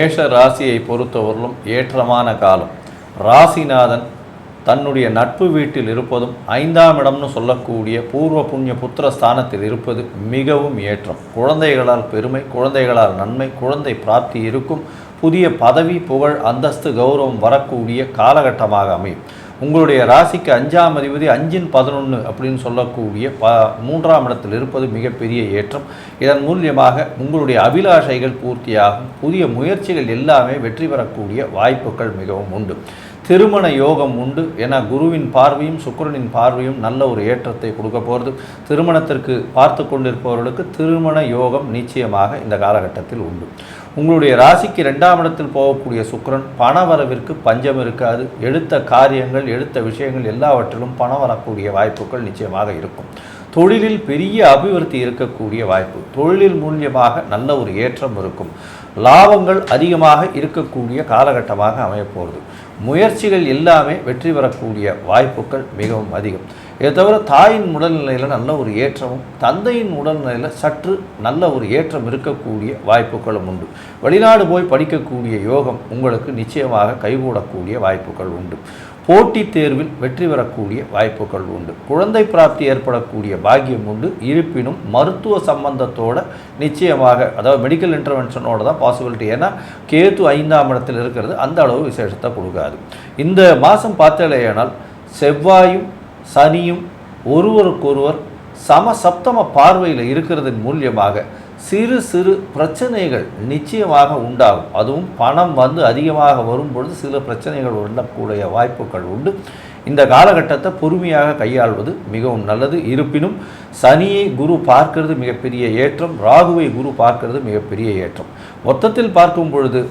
மேஷ ராசியை பொறுத்தவரையிலும் ஏற்றமான காலம். ராசிநாதன் தன்னுடைய நட்பு வீட்டில் இருப்பதும் ஐந்தாம் இடம்னு சொல்லக்கூடிய பூர்வ புண்ணிய புத்திர ஸ்தானத்தில் இருப்பது மிகவும் ஏற்றம். குழந்தைகளால் பெருமை குழந்தைகளால் நன்மை குழந்தை பிராப்தி இருக்கும் புதிய பதவி புகழ் அந்தஸ்து கௌரவம் வரக்கூடிய காலகட்டமாக அமையும். உங்களுடைய ராசிக்கு அஞ்சாம் அதிபதி அஞ்சின் பதினொன்று அப்படின்னு சொல்லக்கூடிய ப மூன்றாம் இடத்தில் இருப்பது மிகப்பெரிய ஏற்றம். இதன் மூலியமாக உங்களுடைய அபிலாஷைகள் பூர்த்தியாகும். புதிய முயற்சிகள் எல்லாமே வெற்றி பெறக்கூடிய வாய்ப்புகள் மிகவும் உண்டு. திருமண யோகம் உண்டு. ஏன்னா குருவின் பார்வையும் சுக்கிரனின் பார்வையும் நல்ல ஒரு ஏற்றத்தை கொடுக்க போகிறது. திருமணத்திற்கு பார்த்து கொண்டிருப்பவர்களுக்கு திருமண யோகம் நிச்சயமாக இந்த காலகட்டத்தில் உண்டு. உங்களுடைய ராசிக்கு ரெண்டாம் இடத்தில் போகக்கூடிய சுக்கரன் பணவரவிற்கு பஞ்சம் இருக்காது. எடுத்த காரியங்கள் எடுத்த விஷயங்கள் எல்லாவற்றிலும் பணம் வரக்கூடிய வாய்ப்புகள் நிச்சயமாக இருக்கும். தொழிலில் பெரிய அபிவிருத்தி இருக்கக்கூடிய வாய்ப்பு. தொழிலில் மூலியமாக நல்ல ஒரு ஏற்றம் இருக்கும். லாபங்கள் அதிகமாக இருக்கக்கூடிய காலகட்டமாக அமையப்போகிறது முயற்சிகள் எல்லாமே வெற்றி பெறக்கூடிய வாய்ப்புகள் மிகவும் அதிகம். இதை தவிர தாயின் உடல்நிலையில் நல்ல ஒரு ஏற்றமும் தந்தையின் உடல்நிலையில் சற்று நல்ல ஒரு ஏற்றம் இருக்கக்கூடிய வாய்ப்புகளும் உண்டு. வெளிநாடு போய் படிக்கக்கூடிய யோகம் உங்களுக்கு நிச்சயமாக கைகூடக்கூடிய வாய்ப்புகள் உண்டு. போட்டித் தேர்வில் வெற்றி பெறக்கூடிய வாய்ப்புகள் உண்டு. குழந்தை பிராப்தி ஏற்படக்கூடிய பாக்கியம் உண்டு. இருப்பினும் மருத்துவ சம்பந்தத்தோட நிச்சயமாக அதாவது மெடிக்கல் இன்டர்வென்ஷனோட தான் பாசிபிலிட்டி ஏன்னா கேத்து ஐந்தாம் இடத்தில் இருக்கிறது அந்த அளவு விசேஷத்தை கொடுக்காது. இந்த மாதம் பார்த்தாலேயானால் செவ்வாயும் சனியும் ஒருவருக்கொருவர் சம சப்தம பார்வையில் இருக்கிறதன் மூலியமாக சிறு சிறு பிரச்சனைகள் நிச்சயமாக உண்டாகும். அதுவும் பணம் வந்து அதிகமாக வரும் பொழுது சில பிரச்சனைகள் உண்டக்கூடிய வாய்ப்புகள் உண்டு. இந்த காலகட்டத்தை பொறுமையாக கையாள்வது மிகவும் நல்லது. இருப்பினும் சனியை குரு பார்க்கிறது மிகப்பெரிய ஏற்றம் ராகுவை குரு பார்க்கிறது மிகப்பெரிய ஏற்றம். மொத்தத்தில் பார்க்கும் பொழுது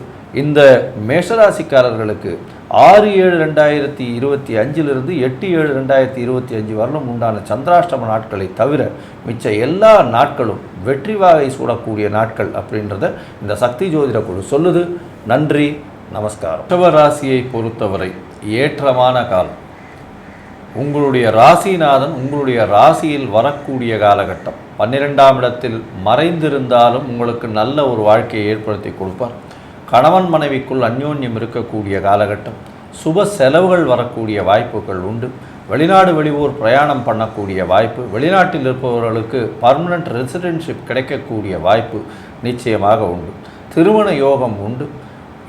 இந்த மேஷராசிக்காரர்களுக்கு ஆறு ஏழு ரெண்டாயிரத்தி இருபத்தி அஞ்சிலிருந்து எட்டு ஏழு ரெண்டாயிரத்தி இருபத்தி அஞ்சு வரலும் உண்டான சந்திராஷ்டம நாட்களை தவிர மிச்ச எல்லா நாட்களும் வெற்றி வாகை சூடக்கூடிய நாட்கள் அப்படின்றத இந்த சக்தி ஜோதிட குழு சொல்லுது. நன்றி நமஸ்காரம். ரிஷப ராசியை பொறுத்தவரை ஏற்றமான காலம். உங்களுடைய ராசிநாதன் உங்களுடைய ராசியில் வரக்கூடிய காலகட்டம். பன்னிரெண்டாம் இடத்தில் மறைந்திருந்தாலும் உங்களுக்கு நல்ல ஒரு வாழ்க்கையை ஏற்படுத்தி கொடுப்பார். கணவன் மனைவிக்குள் அந்யோன்யம் இருக்கக்கூடிய காலகட்டம் சுப செலவுகள் வரக்கூடிய வாய்ப்புகள் உண்டு. வெளிநாடு வெளியூர் பிரயாணம் பண்ணக்கூடிய வாய்ப்பு வெளிநாட்டில் இருப்பவர்களுக்கு பர்மனண்ட் ரெசிடென்ஷிப் கிடைக்கக்கூடிய வாய்ப்பு நிச்சயமாக உண்டு. திருமண யோகம் உண்டு.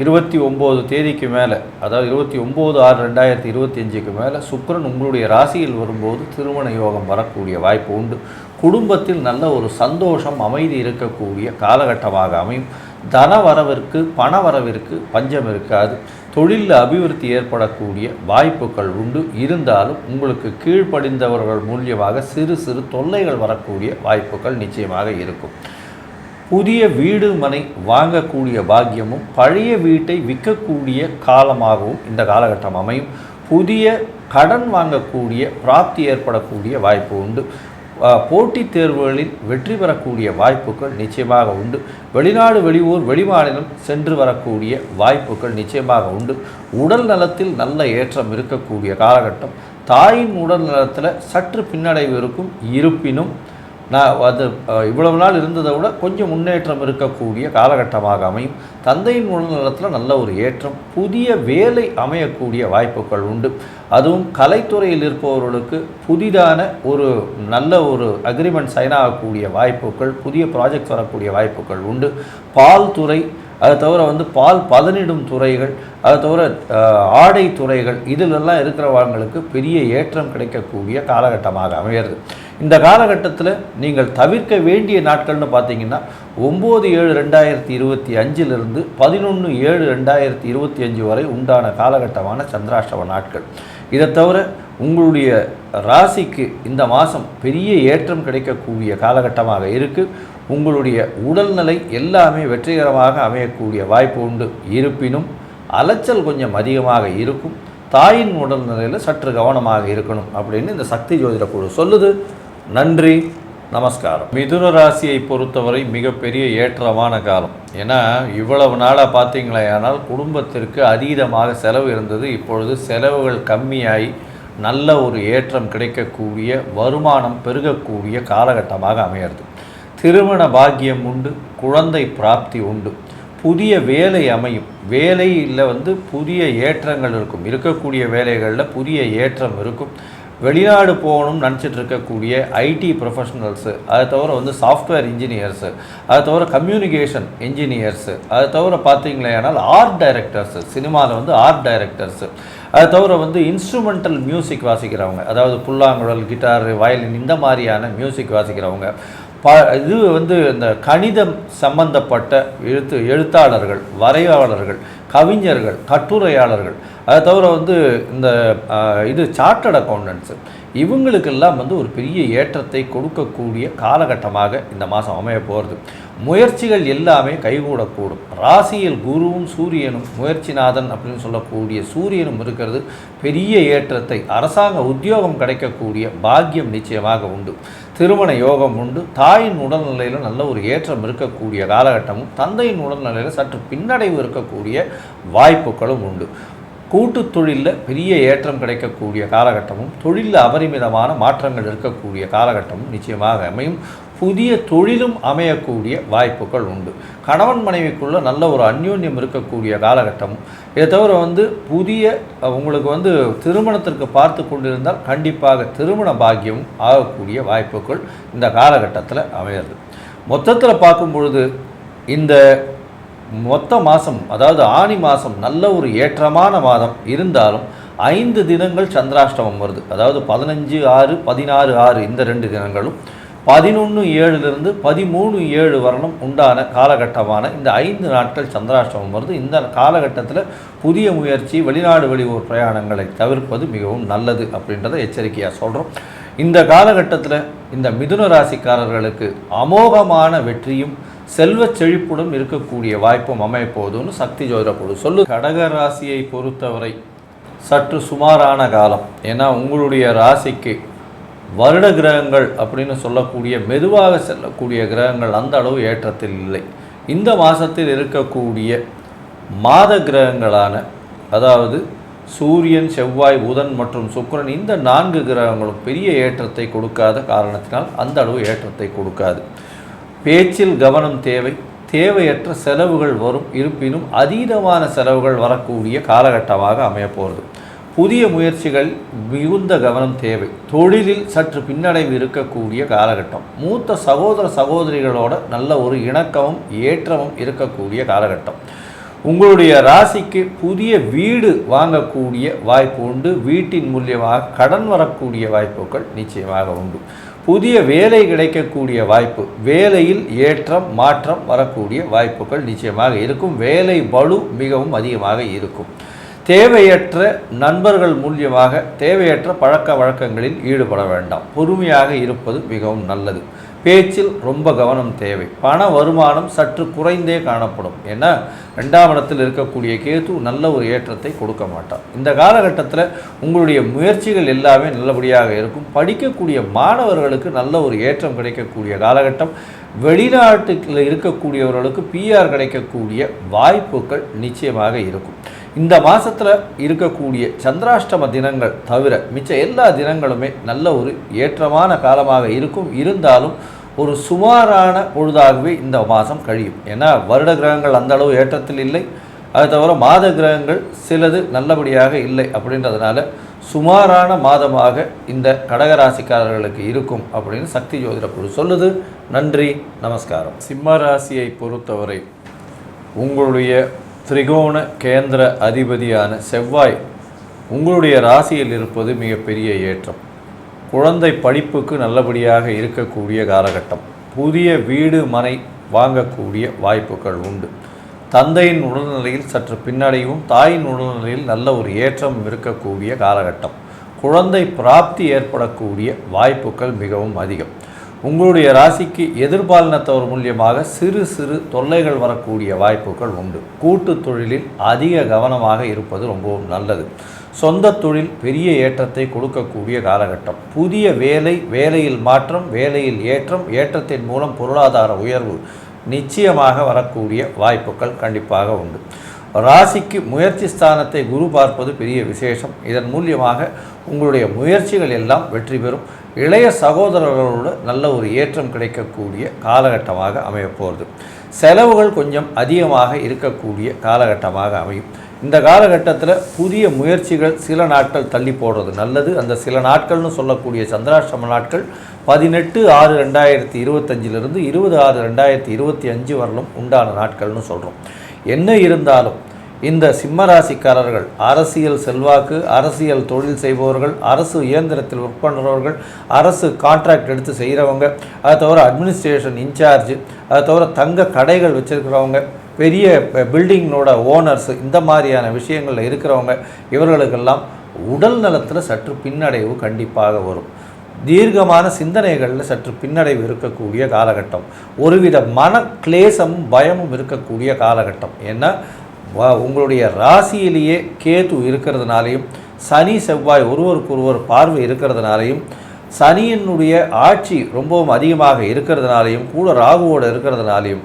இருபத்தி ஒம்பது தேதிக்கு மேலே அதாவது இருபத்தி ஒம்பது ஆறு ரெண்டாயிரத்தி இருபத்தி அஞ்சுக்கு மேலே சுக்கரன் உங்களுடைய ராசியில் வரும்போது திருமண யோகம் வரக்கூடிய வாய்ப்பு உண்டு. குடும்பத்தில் நல்ல ஒரு சந்தோஷம் அமைதி இருக்கக்கூடிய காலகட்டமாக அமையும். தன வரவிற்கு பண வரவிற்கு பஞ்சம் இருக்காது. தொழிலில் அபிவிருத்தி ஏற்படக்கூடிய வாய்ப்புகள் உண்டு. இருந்தாலும் உங்களுக்கு கீழ்ப்படிந்தவர்கள் மூலியமாக சிறு சிறு தொல்லைகள் வரக்கூடிய வாய்ப்புகள் நிச்சயமாக இருக்கும். புதிய வீடு மனை வாங்கக்கூடிய பாக்கியமும் பழைய வீட்டை விற்கக்கூடிய காலமாகவும் இந்த காலகட்டம் அமையும். புதிய கடன் வாங்கக்கூடிய பிராப்தி ஏற்படக்கூடிய வாய்ப்பு உண்டு. போட்டித் தேர்வுகளில் வெற்றி பெறக்கூடிய வாய்ப்புகள் நிச்சயமாக உண்டு. வெளிநாடு வெளியூர் வெளிமாநிலம் சென்று வரக்கூடிய வாய்ப்புகள் நிச்சயமாக உண்டு. உடல் நலத்தில் நல்ல ஏற்றம் இருக்கக்கூடிய காலகட்டம். தாயின் உடல் நலத்தில் சற்று பின்னடைவு இருக்கும். இருப்பினும் நான் அது இவ்வளவு நாள் இருந்ததை விட கொஞ்சம் முன்னேற்றம் இருக்கக்கூடிய காலகட்டமாக அமையும். தந்தையின் உடல்நலத்தில் நல்ல ஒரு ஏற்றம் புதிய வேலை அமையக்கூடிய வாய்ப்புகள் உண்டு. அதுவும் கலைத்துறையில் இருப்பவர்களுக்கு புதிதான ஒரு நல்ல ஒரு அக்ரிமெண்ட் சைன் ஆகக்கூடிய வாய்ப்புகள் புதிய ப்ராஜெக்ட் வரக்கூடிய வாய்ப்புகள் உண்டு. பால் துறை அதை தவிர வந்து பால் பதனிடும் துறைகள் அதை தவிர ஆடை துறைகள் இதிலெல்லாம் இருக்கிறவங்களுக்கு பெரிய ஏற்றம் கிடைக்கக்கூடிய காலகட்டமாக அமையிறது இந்த காலகட்டத்தில் நீங்கள் தவிர்க்க வேண்டிய நாட்கள்னு பார்த்தீங்கன்னா ஒம்பது ஏழு ரெண்டாயிரத்தி இருபத்தி அஞ்சிலிருந்து பதினொன்று ஏழு ரெண்டாயிரத்தி இருபத்தி அஞ்சு வரை உண்டான காலகட்டமான சந்திராஷ்டம நாட்கள். இதை தவிர உங்களுடைய ராசிக்கு இந்த மாதம் பெரிய ஏற்றம் கிடைக்கக்கூடிய காலகட்டமாக இருக்குது உங்களுடைய உடல்நிலை எல்லாமே வெற்றிகரமாக அமையக்கூடிய வாய்ப்பு உண்டு. இருப்பினும் அலைச்சல் கொஞ்சம் அதிகமாக இருக்கும். தாயின் உடல்நிலையில் சற்று கவனமாக இருக்கணும் அப்படின்னு இந்த சக்தி ஜோதிட குழு சொல்லுது. நன்றி நமஸ்காரம். மிதுன ராசியை பொறுத்தவரை மிகப்பெரிய ஏற்றமான காலம். ஏன்னா இவ்வளவு நாளாக பார்த்தீங்களேயானால் குடும்பத்திற்கு அதீதமாக செலவு இருந்தது. இப்பொழுது செலவுகள் கம்மியாகி நல்ல ஒரு ஏற்றம் கிடைக்கக்கூடிய வருமானம் பெருகக்கூடிய காலகட்டமாக அமையிறது. திருமண பாக்கியம் உண்டு குழந்தை பிராப்தி உண்டு. புதிய வேலை அமையும். வேலையில் வந்து புதிய ஏற்றங்கள் இருக்கும். இருக்கக்கூடிய வேலைகளில் புதிய ஏற்றம் இருக்கும். வெளிநாடு போகணும்னு நினச்சிட்டு இருக்கக்கூடிய ஐடி ப்ரொஃபஷனல்ஸு அதை தவிர வந்து சாஃப்ட்வேர் இன்ஜினியர்ஸு அதை தவிர கம்யூனிகேஷன் இன்ஜினியர்ஸு அதை தவிர பார்த்தீங்களேனால் ஆர்ட் டைரக்டர்ஸு சினிமாவில் வந்து ஆர்ட் டைரக்டர்ஸு அதை தவிர வந்து இன்ஸ்ட்ருமெண்டல் மியூசிக் வாசிக்கிறவங்க அதாவது புல்லாங்குழல் கிட்டார் வயலின் இந்த மாதிரியான மியூசிக் வாசிக்கிறவங்க ப இது வந்து இந்த கணிதம் சம்பந்தப்பட்ட எழுத்து எழுத்தாளர்கள் வரைவாளர்கள் கவிஞர்கள் கட்டுரையாளர்கள். அதை தவிர வந்து இந்த இது சார்ட்டட் அக்கௌண்டன்ஸு இவங்களுக்கெல்லாம் வந்து ஒரு பெரிய ஏற்றத்தை கொடுக்கக்கூடிய காலகட்டமாக இந்த மாதம் அமைய போகிறது. முயற்சிகள் எல்லாமே கைகூடக்கூடும். ராசியில் குருவும் சூரியனும் முயற்சிநாதன் அப்படின்னு சொல்லக்கூடிய சூரியனும் இருக்கிறது. பெரிய ஏற்றத்தை அரசாங்க உத்தியோகம் கிடைக்கக்கூடிய பாக்கியம் நிச்சயமாக உண்டு. திருமண யோகம் உண்டு. தாயின் உடல்நிலையில் நல்ல ஒரு ஏற்றம் இருக்கக்கூடிய காலகட்டமும் தந்தையின் உடல்நிலையில் சற்று பின்னடைவு இருக்கக்கூடிய வாய்ப்புகளும் உண்டு. கூட்டு தொழிலில் பெரிய ஏற்றம் கிடைக்கக்கூடிய காலகட்டமும் தொழிலில் அபரிமிதமான மாற்றங்கள் இருக்கக்கூடிய காலகட்டமும் நிச்சயமாக அமையும். புதிய தொழிலும் அமையக்கூடிய வாய்ப்புகள் உண்டு. கணவன் மனைவிக்குள்ளே நல்ல ஒரு அந்யோன்யம் இருக்கக்கூடிய காலகட்டமும் இதை தவிர வந்து புதிய உங்களுக்கு வந்து திருமணத்திற்கு பார்த்து கொண்டிருந்தால் கண்டிப்பாக திருமண பாக்கியமும் ஆகக்கூடிய வாய்ப்புகள் இந்த காலகட்டத்தில் அமையிறது. மொத்தத்தில் பார்க்கும் பொழுது இந்த மொத்த மாதம் அதாவது ஆனி மாதம் நல்ல ஒரு ஏற்றமான மாதம் இருந்தாலும் ஐந்து தினங்கள் சந்திராஷ்டமம் வருது. அதாவது பதினஞ்சு ஆறு பதினாறு ஆறு இந்த ரெண்டு தினங்களும் பதினொன்று ஏழுலேருந்து பதிமூணு ஏழு வரணும் உண்டான காலகட்டமான இந்த ஐந்து நாட்கள் சந்திராஷ்டமம் வருது. இந்த காலகட்டத்தில் புதிய முயற்சி வெளிநாடு வெளியூர் பிரயாணங்களை தவிர்ப்பது மிகவும் நல்லது அப்படின்றத எச்சரிக்கையாக சொல்கிறோம் இந்த காலகட்டத்தில் இந்த மிதுன ராசிக்காரர்களுக்கு அமோகமான வெற்றியும் செல்வ செழிப்புடன் இருக்கக்கூடிய வாய்ப்பும் அமையப்போதுன்னு சக்தி ஜோதிடக்குழு சொல்லு கடக ராசியை பொறுத்தவரை சற்று சுமாரான காலம். ஏன்னா உங்களுடைய ராசிக்கு வருட கிரகங்கள் அப்படின்னு சொல்லக்கூடிய மெதுவாக செல்லக்கூடிய கிரகங்கள் அந்த அளவு ஏற்றத்தில் இல்லை. இந்த மாதத்தில் இருக்கக்கூடிய மாத கிரகங்களான அதாவது சூரியன் செவ்வாய் புதன் மற்றும் சுக்கிரன் இந்த நான்கு கிரகங்களும் பெரிய ஏற்றத்தை கொடுக்காத காரணத்தினால் அந்த அளவு ஏற்றத்தை கொடுக்காது. பேச்சில் கவனம் தேவை தேவையற்ற செலவுகள் வரும் இருப்பினும் அதீதமான செலவுகள் வரக்கூடிய காலகட்டமாக அமையப்போகிறது புதிய முயற்சிகள் மிகுந்த கவனம் தேவை. தொழிலில் சற்று பின்னடைவு இருக்கக்கூடிய காலகட்டம். மூத்த சகோதர சகோதரிகளோட நல்ல ஒரு இணக்கமும் ஏற்றமும் இருக்கக்கூடிய காலகட்டம். உங்களுடைய ராசிக்கு புதிய வீடு வாங்கக்கூடிய வாய்ப்பு உண்டு. வீட்டின் மூலியமாக கடன் வரக்கூடிய வாய்ப்புகள் நிச்சயமாக உண்டு. புதிய வேலை கிடைக்கக்கூடிய வாய்ப்பு வேலையில் ஏற்றம் மாற்றம் வரக்கூடிய வாய்ப்புகள் நிச்சயமாக இருக்கும். வேலை பளு மிகவும் அதிகமாக இருக்கும். தேவையற்ற நண்பர்கள் மூலியமாக தேவையற்ற பழக்க வழக்கங்களில் ஈடுபட வேண்டாம். பொறுமையாக இருப்பது மிகவும் நல்லது. பேச்சில் ரொம்ப கவனம் தேவை. பண வருமானம் சற்று குறைந்தே காணப்படும். ஏன்னா ரெண்டாம் இடத்தில் இருக்கக்கூடிய கேது நல்ல ஒரு ஏற்றத்தை கொடுக்க மாட்டார் இந்த காலகட்டத்தில் உங்களுடைய முயற்சிகள் எல்லாமே நல்லபடியாக இருக்கும். படிக்கக்கூடிய மாணவர்களுக்கு நல்ல ஒரு ஏற்றம் கிடைக்கக்கூடிய காலகட்டம். வெளிநாட்டுல இருக்கக்கூடியவர்களுக்கு பிஆர் கிடைக்கக்கூடிய வாய்ப்புகள் நிச்சயமாக இருக்கும். இந்த மாதத்தில் இருக்கக்கூடிய சந்திராஷ்டம தினங்கள் தவிர மிச்ச எல்லா தினங்களுமே நல்ல ஒரு ஏற்றமான காலமாக இருக்கும். இருந்தாலும் ஒரு சுமாரான பொழுதாகவே இந்த மாதம் கழியும். ஏன்னா வருட கிரகங்கள் அந்த அளவு ஏற்றத்தில் இல்லை. அது தவிர மாத கிரகங்கள் சிலது நல்லபடியாக இல்லை அப்படின்றதுனால சுமாரான மாதமாக இந்த கடகராசிக்காரர்களுக்கு இருக்கும் அப்படின்னு சக்தி ஜோதிட குழு சொல்லுது. நன்றி நமஸ்காரம். சிம்ம ராசியை பொறுத்தவரை உங்களுடைய திரிகோண கேந்திர அதிபதியான செவ்வாய் உங்களுடைய ராசியில் இருப்பது மிகப்பெரிய ஏற்றம். குழந்தை படிப்புக்கு நல்லபடியாக இருக்கக்கூடிய காலகட்டம். புதிய வீடு மனை வாங்கக்கூடிய வாய்ப்புகள் உண்டு. தந்தையின் உடல்நிலையில் சற்று பின்னடையும் தாயின் உடல்நிலையில் நல்ல ஒரு ஏற்றம் இருக்கக்கூடிய காலகட்டம். குழந்தை பிராப்தி ஏற்படக்கூடிய வாய்ப்புகள் மிகவும் அதிகம். உங்களுடைய ராசிக்கு எதிர்பாலினத்தவர் மூலியமாக சிறு சிறு தொல்லைகள் வரக்கூடிய வாய்ப்புகள் உண்டு. கூட்டு தொழிலில் அதிக கவனமாக இருப்பது ரொம்பவும் நல்லது. சொந்த தொழில் பெரிய ஏற்றத்தை கொடுக்கக்கூடிய காலகட்டம். புதிய வேலை வேலையில் மாற்றம் வேலையில் ஏற்றம் ஏற்றத்தின் மூலம் பொருளாதார உயர்வு நிச்சயமாக வரக்கூடிய வாய்ப்புகள் கண்டிப்பாக உண்டு. ராசிக்கு முயற்சி ஸ்தானத்தை குரு பார்ப்பது பெரிய விசேஷம். இதன் மூலியமாக உங்களுடைய முயற்சிகள் எல்லாம் வெற்றி பெறும். இளைய சகோதரர்களோடு நல்ல ஒரு ஏற்றம் கிடைக்கக்கூடிய காலகட்டமாக அமையப்போகிறது செலவுகள் கொஞ்சம் அதிகமாக இருக்கக்கூடிய காலகட்டமாக அமையும். இந்த காலகட்டத்தில் புதிய முயற்சிகள் சில நாட்கள் தள்ளி போடுறது நல்லது. அந்த சில நாட்கள்னு சொல்லக்கூடிய சந்திராஷ்டம நாட்கள் பதினெட்டு ஆறு ரெண்டாயிரத்தி இருபத்தஞ்சிலிருந்து இருபது ஆறு ரெண்டாயிரத்தி இருபத்தி அஞ்சு வரலும் உண்டான நாட்கள்னு சொல்கிறோம் என்ன இருந்தாலும் இந்த சிம்மராசிக்காரர்கள் அரசியல் செல்வாக்கு அரசியல் தொழில் செய்பவர்கள் அரசு இயந்திரத்தில் ஒர்க் பண்ணுறவர்கள் அரசு கான்ட்ராக்ட் எடுத்து செய்கிறவங்க அதை தவிர அட்மினிஸ்ட்ரேஷன் இன்சார்ஜ் அதை தவிர தங்க கடைகள் வச்சுருக்கிறவங்க பெரிய பில்டிங்கோட ஓனர்ஸ் இந்த மாதிரியான விஷயங்களில் இருக்கிறவங்க இவர்களுக்கெல்லாம் உடல் நலத்தில் சற்று பின்னடைவு கண்டிப்பாக வரும். தீர்க்கமான சிந்தனைகளில் சற்று பின்னடைவு இருக்கக்கூடிய காலகட்டம். ஒருவித மன கிளேசமும் பயமும் இருக்கக்கூடிய காலகட்டம். ஏன்னா வ- உங்களுடைய ராசியிலேயே கேது இருக்கிறதுனாலையும் சனி செவ்வாய் ஒருவருக்கு ஒருவர் பார்வை இருக்கிறதுனாலையும் சனியினுடைய ஆட்சி ரொம்பவும் அதிகமாக இருக்கிறதுனாலையும் கூட ராகுவோடு இருக்கிறதுனாலையும்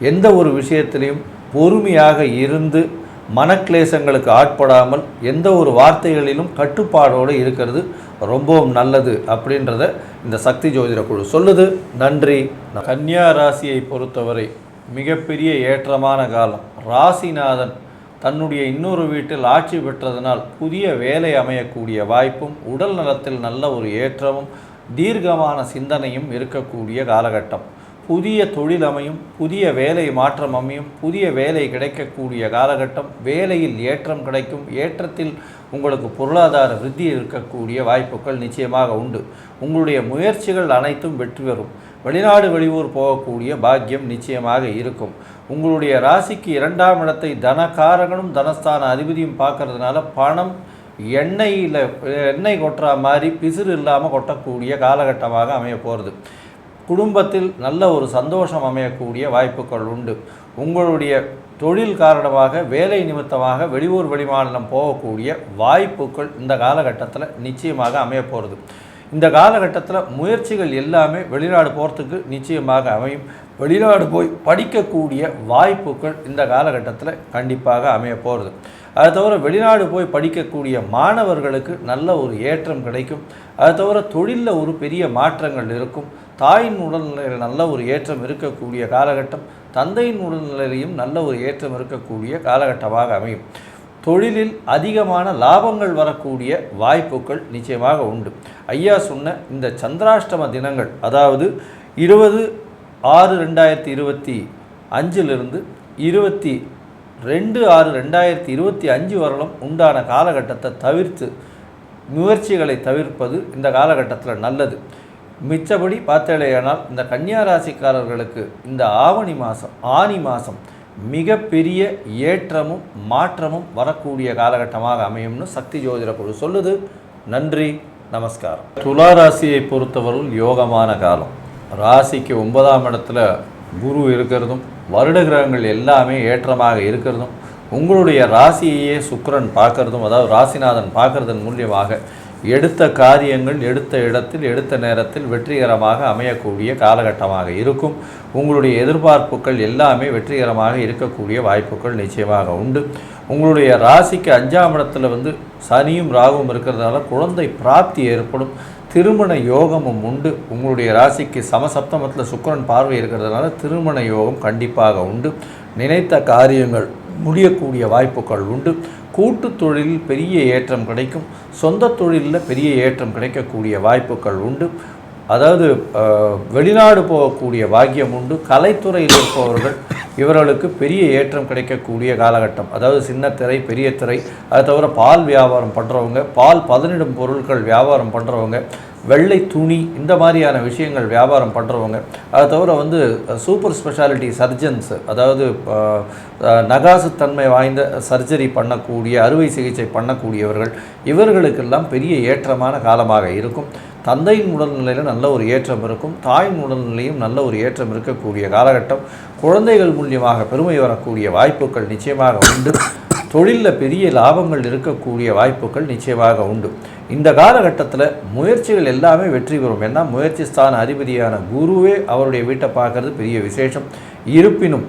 எந்த ஒரு விஷயத்திலையும் பொறுமையாக இருந்து மனக்லேசங்களுக்கு ஆட்படாமல் எந்த ஒரு வார்த்தைகளிலும் கட்டுப்பாடோடு இருக்கிறது. ரொம்பவும் நல்லது அப்படின்றத இந்த சக்தி ஜோதிட குழு சொல்லுது. நன்றி. கன்னியா ராசியை பொறுத்தவரை மிகப்பெரிய ஏற்றமான காலம். ராசிநாதன் தன்னுடைய இன்னொரு வீட்டில் ஆட்சி பெற்றதனால் புதிய வேலை அமையக்கூடிய வாய்ப்பும் உடல் நலத்தில் நல்ல ஒரு ஏற்றமும் தீர்க்கமான சிந்தனையும் இருக்கக்கூடிய காலகட்டம். புதிய தொழில் அமையும் புதிய வேலை மாற்றம் அமையும் புதிய வேலை கிடைக்கக்கூடிய காலகட்டம் வேலையில் ஏற்றம் கிடைக்கும் ஏற்றத்தில் உங்களுக்கு பொருளாதார விருத்தி இருக்கக்கூடிய வாய்ப்புகள் நிச்சயமாக உண்டு. உங்களுடைய முயற்சிகள் அனைத்தும் வெற்றி பெறும். வெளிநாடு வெளியூர் போகக்கூடிய பாக்கியம் நிச்சயமாக இருக்கும். உங்களுடைய ராசிக்கு இரண்டாம் இடத்தை தனக்காரகனும் தனஸ்தான அதிபதியும் பார்க்கறதுனால பணம் எண்ணெயில் எண்ணெய் கொட்டுற மாதிரி பிசிறு இல்லாமல் கொட்டக்கூடிய காலகட்டமாக அமைய போகிறது குடும்பத்தில் நல்ல ஒரு சந்தோஷம் அமையக்கூடிய வாய்ப்புகள் உண்டு. உங்களுடைய தொழில் காரணமாக வேலை நிமித்தமாக வெளியூர் வெளிமாநிலம் போகக்கூடிய வாய்ப்புகள் இந்த காலகட்டத்தில் நிச்சயமாக அமைய போகிறது இந்த காலகட்டத்தில் முயற்சிகள் எல்லாமே வெளிநாடு போகிறதுக்கு நிச்சயமாக அமையும். வெளிநாடு போய் படிக்கக்கூடிய வாய்ப்புகள் இந்த காலகட்டத்தில் கண்டிப்பாக அமைய போகிறது அது தவிர வெளிநாடு போய் படிக்கக்கூடிய மாணவர்களுக்கு நல்ல ஒரு ஏற்றம் கிடைக்கும். அது தவிர தொழிலில் ஒரு பெரிய மாற்றங்கள் இருக்கும். தாயின் உடல்நிலையில் நல்ல ஒரு ஏற்றம் இருக்கக்கூடிய காலகட்டம் தந்தையின் உடல்நிலையிலையும் நல்ல ஒரு ஏற்றம் இருக்கக்கூடிய காலகட்டமாக அமையும். தொழிலில் அதிகமான லாபங்கள் வரக்கூடிய வாய்ப்புகள் நிச்சயமாக உண்டு. ஐயா சொன்ன இந்த சந்திராஷ்டம தினங்கள் அதாவது இருபது ஆறு ரெண்டாயிரத்தி இருபத்தி அஞ்சிலிருந்து இருபத்தி ரெண்டு ஆறு ரெண்டாயிரத்தி இருபத்தி அஞ்சு வரலும் உண்டான காலகட்டத்தை தவிர்த்து முயற்சிகளை தவிர்ப்பது இந்த காலகட்டத்தில் நல்லது. மிச்சபடி பார்த்தேலையானால் இந்த கன்னியா ராசிக்காரர்களுக்கு இந்த ஆவணி மாதம் ஆனி மாதம் மிகப்பெரிய ஏற்றமும் மாற்றமும் வரக்கூடிய காலகட்டமாக அமையும்னு சக்தி ஜோதிட குழு சொல்லுது. நன்றி நமஸ்காரம். துலா ராசியை பொறுத்தவரையில் யோகமான காலம். ராசிக்கு ஒன்பதாம் இடத்துல குரு இருக்கிறதும் வருட கிரகங்கள் எல்லாமே ஏற்றமாக இருக்கிறதும் உங்களுடைய ராசியையே சுக்கரன் பார்க்கறதும் அதாவது ராசிநாதன் பார்க்கறதன் மூலியமாக எடுத்த காரியங்கள் எடுத்த இடத்தில் எடுத்த நேரத்தில் வெற்றிகரமாக அமையக்கூடிய காலகட்டமாக இருக்கும். உங்களுடைய எதிர்பார்ப்புகள் எல்லாமே வெற்றிகரமாக இருக்கக்கூடிய வாய்ப்புகள் நிச்சயமாக உண்டு. உங்களுடைய ராசிக்கு அஞ்சாம் இடத்துல வந்து சனியும் ராகுவும் இருக்கிறதுனால குழந்தை பிராப்தி ஏற்படும். திருமண யோகமும் உண்டு. உங்களுடைய ராசிக்கு சமசப்தமத்தில் சுக்கிரன் பார்வை இருக்கிறதுனால திருமண யோகம் கண்டிப்பாக உண்டு. நினைத்த காரியங்கள் முடியக்கூடிய வாய்ப்புகள் உண்டு. கூட்டு தொழிலில் பெரிய ஏற்றம் கிடைக்கும். சொந்த தொழிலில் பெரிய ஏற்றம் கிடைக்கக்கூடிய வாய்ப்புகள் உண்டு. அதாவது வெளிநாடு போகக்கூடிய பாக்கியம் உண்டு. கலைத்துறையில் இருப்பவர்கள் இவர்களுக்கு பெரிய ஏற்றம் கிடைக்கக்கூடிய காலகட்டம். அதாவது சின்ன திரை பெரிய திரை. அதை தவிர பால் வியாபாரம் பண்ணுறவங்க பால் பதனிடும் பொருட்கள் வியாபாரம் பண்ணுறவங்க வெள்ளை துணி இந்த மாதிரியான விஷயங்கள் வியாபாரம் பண்ணுறவங்க அதை தவிர வந்து சூப்பர் ஸ்பெஷாலிட்டி சர்ஜன்ஸ். அதாவது நகாசுத்தன்மை வாய்ந்த சர்ஜரி பண்ணக்கூடிய அறுவை சிகிச்சை பண்ணக்கூடியவர்கள். இவர்களுக்கெல்லாம் பெரிய ஏற்றமான காலமாக இருக்கும். தந்தையின் உடல்நிலையில் நல்ல ஒரு ஏற்றம் இருக்கும் தாயின் உடல்நிலையும் நல்ல ஒரு ஏற்றம் இருக்கக்கூடிய காலகட்டம். குழந்தைகள் மூலியமாக பெருமை வரக்கூடிய வாய்ப்புகள் நிச்சயமாக உண்டு. தொழிலில் பெரிய லாபங்கள் இருக்கக்கூடிய வாய்ப்புகள் நிச்சயமாக உண்டு. இந்த காலகட்டத்தில் முயற்சிகள் எல்லாமே வெற்றி பெறும். ஏன்னா முயற்சி ஸ்தான அதிபதியான குருவே அவருடைய வீட்டை பார்க்கறது பெரிய விசேஷம். இருப்பினும்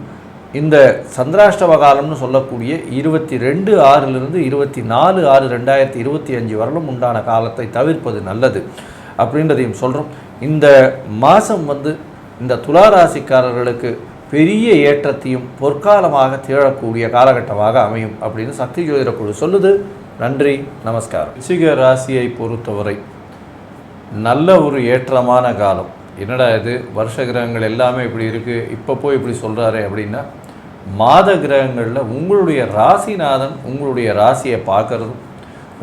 இந்த சந்திராஷ்டம காலம்னு சொல்லக்கூடிய இருபத்தி ரெண்டு ஆறிலிருந்து இருபத்தி நாலு ஆறு ரெண்டாயிரத்தி இருபத்தி அஞ்சு வரலும் உண்டான காலத்தை தவிர்ப்பது நல்லது. அப்படின்றதையும் சொல்கிறோம் இந்த மாதம் வந்து இந்த துலா ராசிக்காரர்களுக்கு பெரிய ஏற்றத்தையும் பொற்காலமாக திகழக்கூடிய காலகட்டமாக அமையும் அப்படின்னு சக்தி ஜோதிட குழு சொல்லுது. நன்றி நமஸ்காரம். ரிஷிக ராசியை பொறுத்தவரை நல்ல ஒரு ஏற்றமான காலம். என்னடா இது? வருஷ கிரகங்கள் எல்லாமே இப்படி இருக்குது இப்போ போய் இப்படி சொல்கிறாரு அப்படின்னா மாத கிரகங்களில் உங்களுடைய ராசிநாதன் உங்களுடைய ராசியை பார்க்கறதும்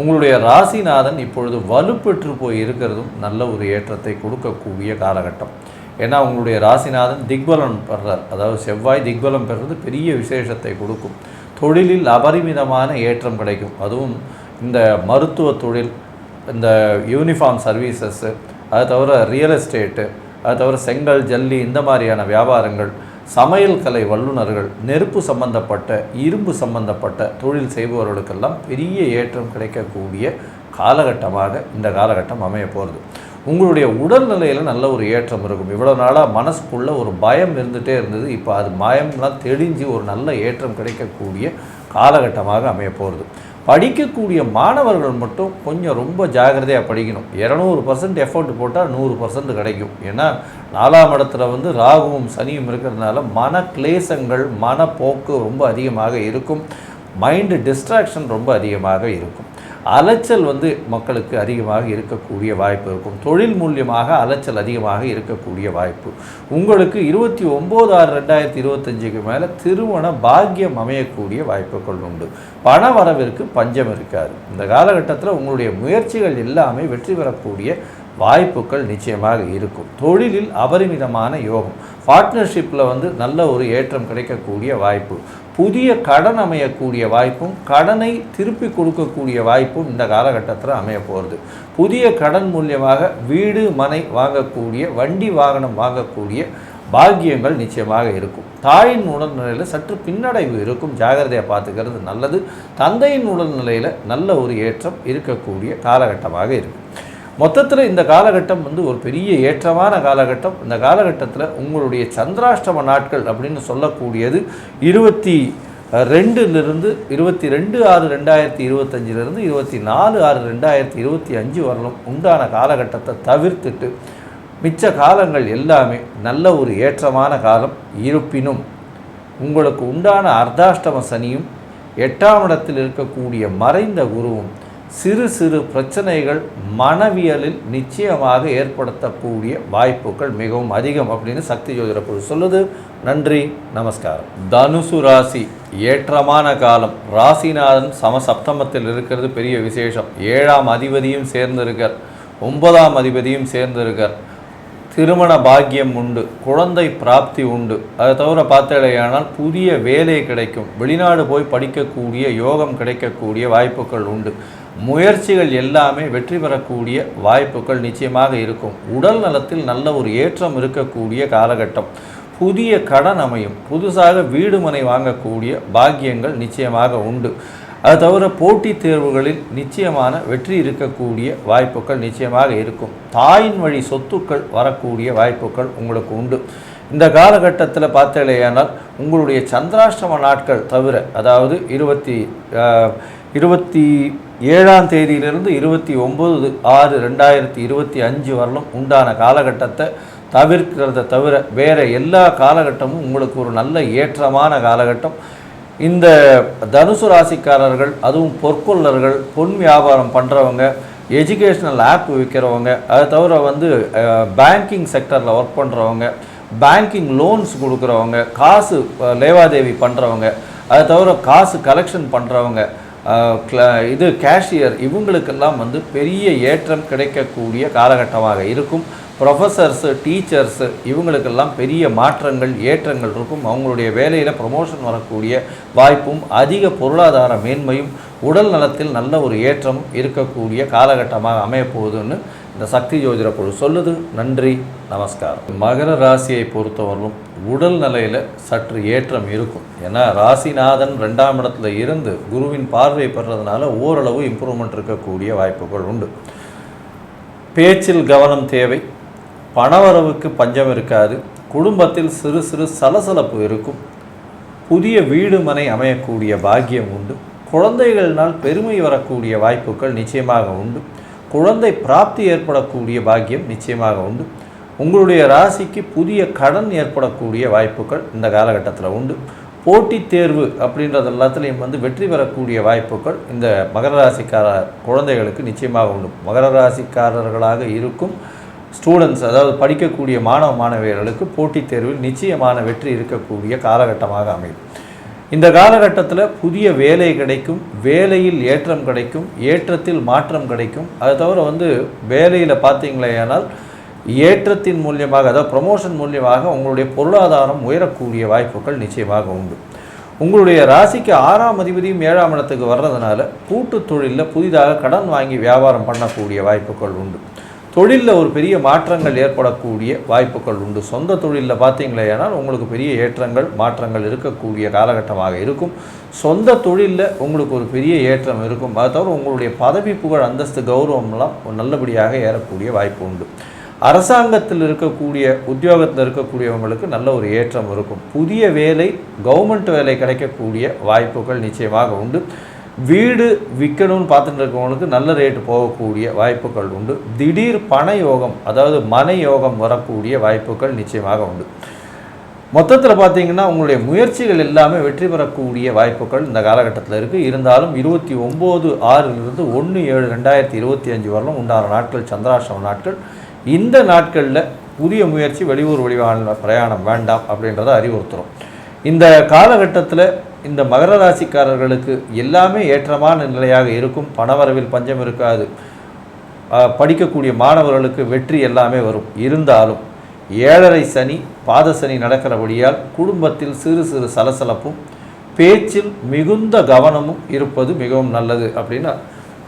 உங்களுடைய ராசிநாதன் இப்பொழுது வலுப்பெற்று போய் இருக்கிறதும் நல்ல ஒரு ஏற்றத்தை கொடுக்கக்கூடிய காலகட்டம். ஏன்னா உங்களுடைய ராசிநாதன் திக்பலம் பெறார் அதாவது செவ்வாய் திக்பலம் பெறுறது பெரிய விசேஷத்தை கொடுக்கும். தொழிலில் அபரிமிதமான ஏற்றம் கிடைக்கும். அதுவும் இந்த மருத்துவ தொழில் இந்த யூனிஃபார்ம் சர்வீசஸ்ஸு அது தவிர ரியல் எஸ்டேட்டு அது தவிர செங்கல் ஜல்லி இந்த மாதிரியான வியாபாரங்கள் சமையல் கலை வல்லுநர்கள் நெருப்பு சம்பந்தப்பட்ட இரும்பு சம்பந்தப்பட்ட தொழில் செய்பவர்களுக்கெல்லாம் பெரிய ஏற்றம் கிடைக்கக்கூடிய காலகட்டமாக இந்த காலகட்டம் அமைய போகிறது உங்களுடைய உடல்நிலையில் நல்ல ஒரு ஏற்றம் இருக்கும். இவ்வளோ நாளாக மனசுக்குள்ளே ஒரு பயம் இருந்துகிட்டே இருந்தது. இப்போ அது பயம்லாம் தெளிஞ்சு ஒரு நல்ல ஏற்றம் கிடைக்கக்கூடிய காலகட்டமாக அமைய போகிறது படிக்கக்கூடிய மாணவர்கள் மட்டும் கொஞ்சம் ரொம்ப ஜாகிரதையாக படிக்கணும். இரநூறு பர்சன்ட் எஃபர்ட் போட்டால் நூறு பர்சன்ட் கிடைக்கும். ஏன்னா நாலாம் இடத்துல வந்து ராகுவும் சனியும் இருக்கிறதுனால மன கிளேசங்கள் மனப்போக்கு ரொம்ப அதிகமாக இருக்கும். மைண்டு டிஸ்ட்ராக்ஷன் ரொம்ப அதிகமாக இருக்கும். அலைச்சல் வந்து மக்களுக்கு அதிகமாக இருக்கக்கூடிய வாய்ப்பு இருக்கும். தொழில் மூலியமாக அலைச்சல் அதிகமாக இருக்கக்கூடிய வாய்ப்பு. உங்களுக்கு இருபத்தி ஒம்பது ஆறு ரெண்டாயிரத்தி இருபத்தஞ்சுக்கு மேலே திருமண பாக்கியம் அமையக்கூடிய வாய்ப்புகள் உண்டு. பண வரவிற்கு பஞ்சம் இருக்காது. இந்த காலகட்டத்தில் உங்களுடைய முயற்சிகள் எல்லாமே வெற்றி பெறக்கூடிய வாய்ப்புகள் நிச்சயமாக இருக்கும். தொழிலில் அபரிமிதமான யோகம். பார்ட்னர்ஷிப்பில் வந்து நல்ல ஒரு ஏற்றம் கிடைக்கக்கூடிய வாய்ப்பு. புதிய கடன் அமையக்கூடிய வாய்ப்பும் கடனை திருப்பி கொடுக்கக்கூடிய வாய்ப்பும் இந்த காலகட்டத்தில் அமைய போகிறது புதிய கடன் மூலியமாக வீடு மனை வாங்கக்கூடிய வண்டி வாகனம் வாங்கக்கூடிய பாக்கியங்கள் நிச்சயமாக இருக்கும். தாயின் உடல்நிலையில் சற்று பின்னடைவு இருக்கும். ஜாகிரதையாக பார்த்துக்கிறது நல்லது. தந்தையின் உடல்நிலையில் நல்ல ஒரு ஏற்றம் இருக்கக்கூடிய காலகட்டமாக இருக்கும். மொத்தத்தில் இந்த காலகட்டம் வந்து ஒரு பெரிய ஏற்றமான காலகட்டம். இந்த காலகட்டத்தில் உங்களுடைய சந்திராஷ்டம நாட்கள் அப்படின்னு சொல்லக்கூடியது இருபத்தி ரெண்டுலேருந்து இருபத்தி ரெண்டு ஆறு ரெண்டாயிரத்தி இருபத்தஞ்சிலிருந்து இருபத்தி நாலு ஆறு ரெண்டாயிரத்தி இருபத்தி அஞ்சு வரலும் உண்டான காலகட்டத்தை தவிர்த்துட்டு மிச்ச காலங்கள் எல்லாமே நல்ல ஒரு ஏற்றமான காலம். இருப்பினும் உங்களுக்கு உண்டான அர்த்தாஷ்டம சனியும் எட்டாம் இடத்தில் இருக்கக்கூடிய மறைந்த குருவும் சிறு சிறு பிரச்சனைகள் மனவியலில் நிச்சயமாக ஏற்படுத்தக்கூடிய வாய்ப்புகள் மிகவும் அதிகம் அப்படின்னு சக்தி ஜோதிட குழு சொல்லுது. நன்றி நமஸ்காரம். தனுசு ராசி ஏற்றமான காலம். ராசிநாதன் சமசப்தமத்தில் இருக்கிறது பெரிய விசேஷம். ஏழாம் அதிபதியும் சேர்ந்திருக்கார். ஒன்பதாம் அதிபதியும் சேர்ந்திருக்கார். திருமண பாக்கியம் உண்டு குழந்தை பிராப்தி உண்டு. அதை தவிர பார்த்தடையானால் புதிய வேலை கிடைக்கும். வெளிநாடு போய் படிக்கக்கூடிய யோகம் கிடைக்கக்கூடிய வாய்ப்புகள் உண்டு. முயற்சிகள் எல்லாமே வெற்றி பெறக்கூடிய வாய்ப்புகள் நிச்சயமாக இருக்கும். உடல் நலத்தில் நல்ல ஒரு ஏற்றம் இருக்கக்கூடிய காலகட்டம். புதிய கடன் அமையும். புதுசாக வீடுமனை வாங்கக்கூடிய பாக்கியங்கள் நிச்சயமாக உண்டு. அது தவிர போட்டித் தேர்வுகளில் நிச்சயமான வெற்றி இருக்கக்கூடிய வாய்ப்புகள் நிச்சயமாக இருக்கும். தாயின் வழி சொத்துக்கள் வரக்கூடிய வாய்ப்புகள் உங்களுக்கு உண்டு. இந்த காலகட்டத்தில் பார்த்தீங்களேயானால் உங்களுடைய சந்திராஷ்டம நாட்கள் தவிர அதாவது இருபத்தி இருபத்தி ஏழாம் தேதியிலிருந்து இருபத்தி ஒம்பது ஆறு ரெண்டாயிரத்தி இருபத்தி அஞ்சு வரலும் உண்டான காலகட்டத்தை தவிர்க்கிறத தவிர வேறு எல்லா காலகட்டமும் உங்களுக்கு ஒரு நல்ல ஏற்றமான காலகட்டம். இந்த தனுசு ராசிக்காரர்கள் அதுவும் பொற்கொள்ளர்கள் பொன் வியாபாரம் பண்ணுறவங்க எஜுகேஷ்னல் ஆப் விற்கிறவங்க அதை தவிர வந்து பேங்கிங் செக்டரில் ஒர்க் பண்ணுறவங்க பேங்கிங் லோன்ஸ் கொடுக்குறவங்க காசு லேவாதேவி பண்ணுறவங்க அதை தவிர காசு கலெக்ஷன் பண்ணுறவங்க இது கேஷியர் இவங்களுக்கெல்லாம் வந்து பெரிய ஏற்றம் கிடைக்கக்கூடிய காலகட்டமாக இருக்கும். ப்ரொஃபஸர்ஸு டீச்சர்ஸு இவங்களுக்கெல்லாம் பெரிய மாற்றங்கள் ஏற்றங்கள் இருக்கும். அவங்களுடைய வேலையில் ப்ரொமோஷன் வரக்கூடிய வாய்ப்பும் அதிக பொருளாதார மேன்மையும் உடல் நலத்தில் நல்ல ஒரு ஏற்றம் இருக்கக்கூடிய காலகட்டமாக அமையப்போகுதுன்னு இந்த சக்தி ஜோதிட குழு சொல்லுது. நன்றி நமஸ்காரம். மகர ராசியை பொறுத்தவரையும் உடல் நிலையில் சற்று ஏற்றம் இருக்கும். ஏன்னா ராசிநாதன் ரெண்டாம் இடத்துல இருந்து குருவின் பார்வை பெறதுனால ஓரளவு இம்ப்ரூவ்மெண்ட் இருக்கக்கூடிய வாய்ப்புகள் உண்டு. பேச்சில் கவனம் தேவை. பணவரவுக்கு பஞ்சம் இருக்காது. குடும்பத்தில் சிறு சிறு சலசலப்பு இருக்கும். புதிய வீடு மனை அமையக்கூடிய பாக்கியம் உண்டு. குழந்தைகள்னால் பெருமை வரக்கூடிய வாய்ப்புகள் நிச்சயமாக உண்டு. குழந்தை பிராப்தி ஏற்படக்கூடிய பாக்கியம் நிச்சயமாக உண்டு. உங்களுடைய ராசிக்கு புதிய கடன் ஏற்படக்கூடிய வாய்ப்புகள் இந்த காலகட்டத்தில் உண்டு. போட்டித் தேர்வு அப்படின்றது எல்லாத்துலேயும் வந்து வெற்றி பெறக்கூடிய வாய்ப்புகள் இந்த மகர ராசிக்கார குழந்தைகளுக்கு நிச்சயமாக உண்டு. மகர ராசிக்காரர்களாக இருக்கும். ஸ்டூடெண்ட்ஸ் அதாவது படிக்கக்கூடிய மாணவ மாணவியர்களுக்கு போட்டித் தேர்வில் நிச்சயமான வெற்றி இருக்கக்கூடிய காலகட்டமாக அமையும். இந்த காலகட்டத்தில் புதிய வேலை கிடைக்கும் வேலையில் ஏற்றம் கிடைக்கும் ஏற்றத்தில் மாற்றம் கிடைக்கும். அது தவிர வந்து வேலையில் பார்த்தீங்களேயானால் ஏற்றத்தின் மூலியமாக அதாவது ப்ரமோஷன் மூலியமாக உங்களுடைய பொருளாதாரம் உயரக்கூடிய வாய்ப்புகள் நிச்சயமாக உண்டு. உங்களுடைய ராசிக்கு ஆறாம் அதிபதியும் ஏழாம் இடத்துக்கு வர்றதுனால கூட்டு தொழிலில் புதிதாக கடன் வாங்கி வியாபாரம் பண்ணக்கூடிய வாய்ப்புகள் உண்டு. தொழிலில் ஒரு பெரிய மாற்றங்கள் ஏற்படக்கூடிய வாய்ப்புகள் உண்டு. சொந்த தொழிலில் பார்த்தீங்களேனால் உங்களுக்கு பெரிய ஏற்றங்கள் மாற்றங்கள் இருக்கக்கூடிய காலகட்டமாக இருக்கும். சொந்த தொழிலில் உங்களுக்கு ஒரு பெரிய ஏற்றம் இருக்கும். அதை தவிர உங்களுடைய பதவி புகழ் அந்தஸ்து கௌரவம்லாம் நல்லபடியாக ஏறக்கூடிய வாய்ப்பு உண்டு. அரசாங்கத்தில் இருக்கக்கூடிய உத்தியோகத்தில் இருக்கக்கூடியவங்களுக்கு நல்ல ஒரு ஏற்றம் இருக்கும். புதிய வேலை கவர்மெண்ட் வேலை கிடைக்கக்கூடிய வாய்ப்புகள் நிச்சயமாக உண்டு. வீடு விற்கணும்னு பார்த்துட்டு இருக்கவங்களுக்கு நல்ல ரேட்டு போகக்கூடிய வாய்ப்புகள் உண்டு. திடீர் பண யோகம் அதாவது மன யோகம் வரக்கூடிய வாய்ப்புகள் நிச்சயமாக உண்டு. மொத்தத்தில் பார்த்தீங்கன்னா உங்களுடைய முயற்சிகள் எல்லாமே வெற்றி பெறக்கூடிய வாய்ப்புகள் இந்த காலகட்டத்தில் இருக்குது இருந்தாலும் இருபத்தி ஒம்பது ஆறிலிருந்து ஒன்று ஏழு ரெண்டாயிரத்தி இருபத்தி அஞ்சு வரலும் உண்டான நாட்கள் சந்திராஷ்டம நாட்கள். இந்த நாட்களில் புதிய முயற்சி வெளியூர் வெளிவான பிரயாணம் வேண்டாம் அப்படின்றத அறிவுறுத்துகிறோம் இந்த காலகட்டத்தில் இந்த மகர ராசிக்காரர்களுக்கு எல்லாமே ஏற்றமான நிலையாக இருக்கும். பணவரவில் பஞ்சம் இருக்காது. படிக்கக்கூடிய மாணவர்களுக்கு வெற்றி எல்லாமே வரும். இருந்தாலும் ஏழரை சனி பாத சனி நடக்கிறபடியால் குடும்பத்தில் சிறு சிறு சலசலப்பும் பேச்சில் மிகுந்த கவனமும் இருப்பது மிகவும் நல்லது அப்படின்னு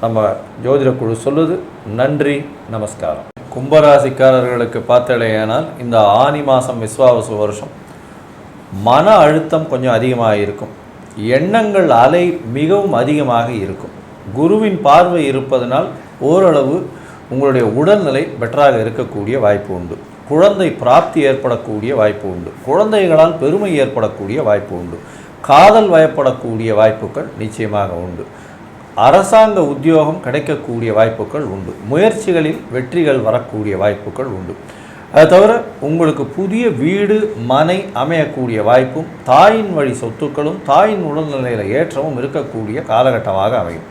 நம்ம ஜோதிட குழு சொல்லுது. நன்றி நமஸ்காரம். கும்பராசிக்காரர்களுக்கு பார்த்தலையானால் இந்த ஆனி மாதம் விஸ்வாவசு வருஷம் மன அழுத்தம் கொஞ்சம் அதிகமாக இருக்கும் எண்ணங்கள் அலை மிகவும் அதிகமாக இருக்கும். குருவின் பார்வை இருப்பதனால் ஓரளவு உங்களுடைய உடல்நிலை பெட்டராக இருக்கக்கூடிய வாய்ப்பு உண்டு. குழந்தை பிராப்தி ஏற்படக்கூடிய வாய்ப்பு உண்டு. குழந்தைகளால் பெருமை ஏற்படக்கூடிய வாய்ப்பு உண்டு. காதல் வயப்படக்கூடிய வாய்ப்புகள் நிச்சயமாக உண்டு. அரசாங்க உத்தியோகம் கிடைக்கக்கூடிய வாய்ப்புகள் உண்டு. முயற்சிகளில் வெற்றிகள் வரக்கூடிய வாய்ப்புகள் உண்டு. அது தவிர உங்களுக்கு புதிய வீடு மனை அமையக்கூடிய வாய்ப்பும் தாயின் வழி சொத்துக்களும் தாயின் உடல்நிலையில் ஏற்றமும் இருக்கக்கூடிய காலகட்டமாக அமையும்.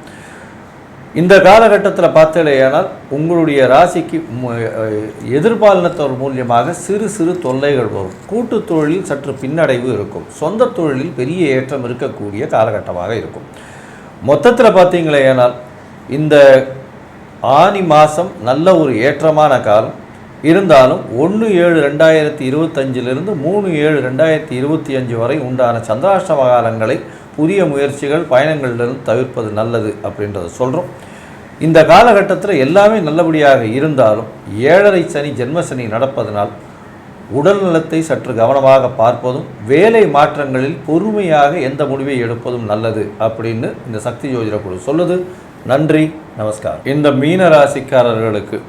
இந்த காலகட்டத்தில் பார்த்தலையானால் உங்களுடைய ராசிக்கு எதிர்பாலினத்தவர் மூலியமாக சிறு சிறு தொல்லைகள் வரும். கூட்டு தொழிலில் சற்று பின்னடைவு இருக்கும். சொந்த தொழிலில் பெரிய ஏற்றம் இருக்கக்கூடிய காலகட்டமாக இருக்கும். மொத்தத்தில் பார்த்தீங்களேனால் இந்த ஆனி மாதம் நல்ல ஒரு ஏற்றமான காலம். இருந்தாலும் ஒன்று ஏழு ரெண்டாயிரத்தி இருபத்தஞ்சிலிருந்து மூணு ஏழு ரெண்டாயிரத்தி இருபத்தி அஞ்சு வரை உண்டான சந்திராஷ்டம காலங்களை புதிய முயற்சிகள் பயணங்களிலிருந்து தவிர்ப்பது நல்லது அப்படின்றத சொல்கிறோம் இந்த காலகட்டத்தில் எல்லாமே நல்லபடியாக இருந்தாலும் ஏழரை சனி ஜென்மசனி நடப்பதனால் உடல் நலத்தை சற்று கவனமாக பார்ப்பதும் வேலை மாற்றங்களில் பொறுமையாக எந்த முடிவை எடுப்பதும் நல்லது அப்படின்னு இந்த சக்தி ஜோதிட குழு சொல்லுது. நன்றி நமஸ்காரம். இந்த மீன ராசிக்காரர்களுக்கு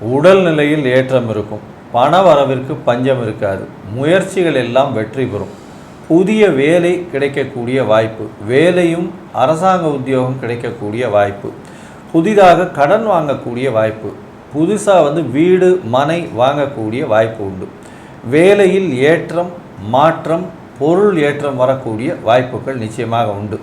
உடல்நிலையில் ஏற்றம் இருக்கும். பண வரவிற்கு பஞ்சம் இருக்காது. முயற்சிகள் எல்லாம் வெற்றி பெறும். புதிய வேலை கிடைக்கக்கூடிய வாய்ப்பு. வேலையும் அரசாங்க உத்தியோகம் கிடைக்கக்கூடிய வாய்ப்பு. புதிதாக கடன் வாங்கக்கூடிய வாய்ப்பு. புதுசாக வந்து வீடு மனை வாங்கக்கூடிய வாய்ப்பு உண்டு. வேலையில் ஏற்றம் மாற்றம் பொருள் ஏற்றம் வரக்கூடிய வாய்ப்புகள் நிச்சயமாக உண்டு.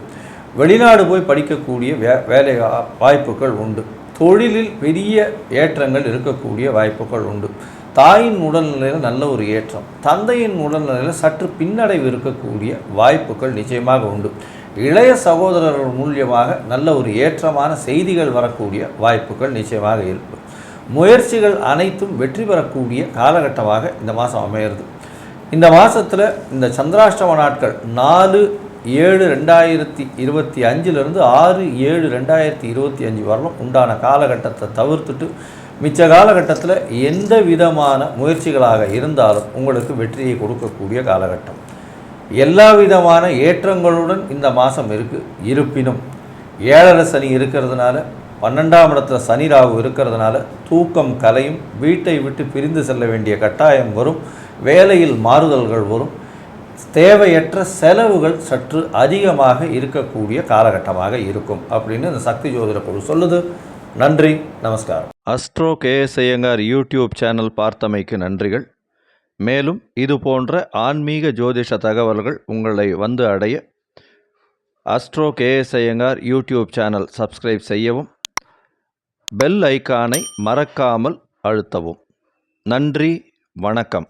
வெளிநாடு போய் படிக்கக்கூடிய வே வேலை வாய்ப்புகள் உண்டு. தொழிலில் பெரிய ஏற்றங்கள் இருக்கக்கூடிய வாய்ப்புகள் உண்டு. தாயின் உடல்நிலையில் நல்ல ஒரு ஏற்றம் தந்தையின் உடல்நிலையில் சற்று பின்னடைவு இருக்கக்கூடிய வாய்ப்புகள் நிச்சயமாக உண்டு. இளைய சகோதரர்கள் மூலியமாக நல்ல ஒரு ஏற்றமான செய்திகள் வரக்கூடிய வாய்ப்புகள் நிச்சயமாக இருக்கும். முயற்சிகள் அனைத்தும் வெற்றி பெறக்கூடிய காலகட்டமாக இந்த மாதம் அமையிறது. இந்த மாதத்தில் இந்த சந்திராஷ்டம நாட்கள் நாலு ஏழு ரெண்டாயிரத்தி இருபத்தி அஞ்சிலிருந்து ஆறு ஏழு ரெண்டாயிரத்தி இருபத்தி அஞ்சு வரலும் உண்டான காலகட்டத்தை தவிர்த்துட்டு மிச்ச காலகட்டத்தில் எந்த விதமான முயற்சிகளாக இருந்தாலும் உங்களுக்கு வெற்றியை கொடுக்கக்கூடிய காலகட்டம். எல்லா விதமான ஏற்றங்களுடன் இந்த மாதம் இருக்குது இருப்பினும் ஏழரை சனி இருக்கிறதுனால பன்னெண்டாம் இடத்துல சனி ராகு இருக்கிறதுனால தூக்கம் கலையும் வீட்டை விட்டு பிரிந்து செல்ல வேண்டிய கட்டாயம் வரும். வேலையில் மாறுதல்கள் வரும். தேவையற்ற செலவுகள் சற்று அதிகமாக இருக்கக்கூடிய காலகட்டமாக இருக்கும் அப்படின்னு இந்த சக்தி ஜோதிட குழு சொல்லுது. நன்றி நமஸ்காரம். Astro KS Iyengar YouTube channel பார்த்தமைக்கு நன்றிகள். மேலும் இது போன்ற ஆன்மீக ஜோதிஷ தகவல்கள் உங்களை வந்து அடைய astro KS Iyengar YouTube channel subscribe செய்யவும் பெல் ஐக்கானை மறக்காமல் அழுத்தவும். நன்றி வணக்கம்.